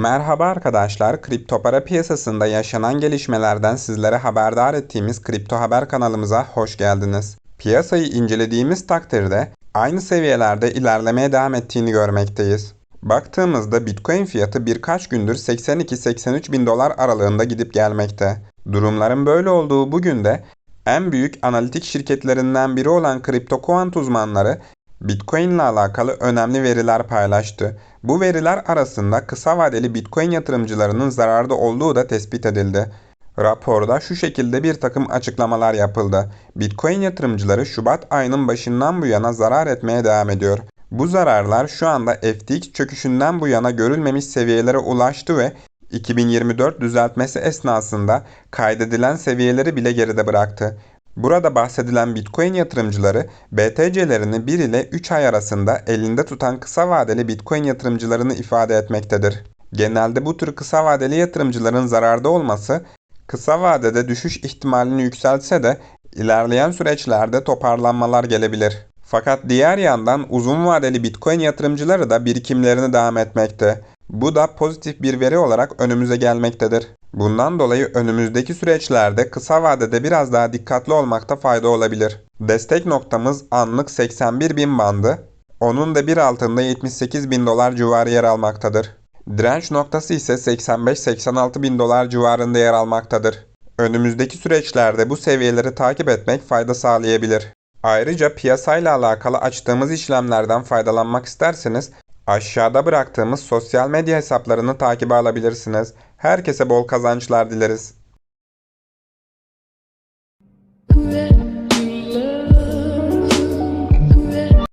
Merhaba arkadaşlar, kripto para piyasasında yaşanan gelişmelerden sizlere haberdar ettiğimiz Kripto Haber kanalımıza hoş geldiniz. Piyasayı incelediğimiz takdirde aynı seviyelerde ilerlemeye devam ettiğini görmekteyiz. Baktığımızda Bitcoin fiyatı birkaç gündür 82-83 bin dolar aralığında gidip gelmekte. Durumların böyle olduğu bugün de en büyük analitik şirketlerinden biri olan Kripto Quant uzmanları Bitcoin ile alakalı önemli veriler paylaştı. Bu veriler arasında kısa vadeli Bitcoin yatırımcılarının zararda olduğu da tespit edildi. Raporda şu şekilde bir takım açıklamalar yapıldı. Bitcoin yatırımcıları Şubat ayının başından bu yana zarar etmeye devam ediyor. Bu zararlar şu anda FTX çöküşünden bu yana görülmemiş seviyelere ulaştı ve 2024 düzeltmesi esnasında kaydedilen seviyeleri bile geride bıraktı. Burada bahsedilen Bitcoin yatırımcıları BTC'lerini 1 ile 3 ay arasında elinde tutan kısa vadeli Bitcoin yatırımcılarını ifade etmektedir. Genelde bu tür kısa vadeli yatırımcıların zararda olması kısa vadede düşüş ihtimalini yükseltse de ilerleyen süreçlerde toparlanmalar gelebilir. Fakat diğer yandan uzun vadeli Bitcoin yatırımcıları da birikimlerini devam etmekte. Bu da pozitif bir veri olarak önümüze gelmektedir. Bundan dolayı önümüzdeki süreçlerde kısa vadede biraz daha dikkatli olmakta fayda olabilir. Destek noktamız anlık 81 bin bandı. Onun da bir altında 78 bin dolar civarı yer almaktadır. Direnç noktası ise 85-86 bin dolar civarında yer almaktadır. Önümüzdeki süreçlerde bu seviyeleri takip etmek fayda sağlayabilir. Ayrıca piyasayla alakalı açtığımız işlemlerden faydalanmak isterseniz aşağıda bıraktığımız sosyal medya hesaplarını takibe alabilirsiniz. Herkese bol kazançlar dileriz.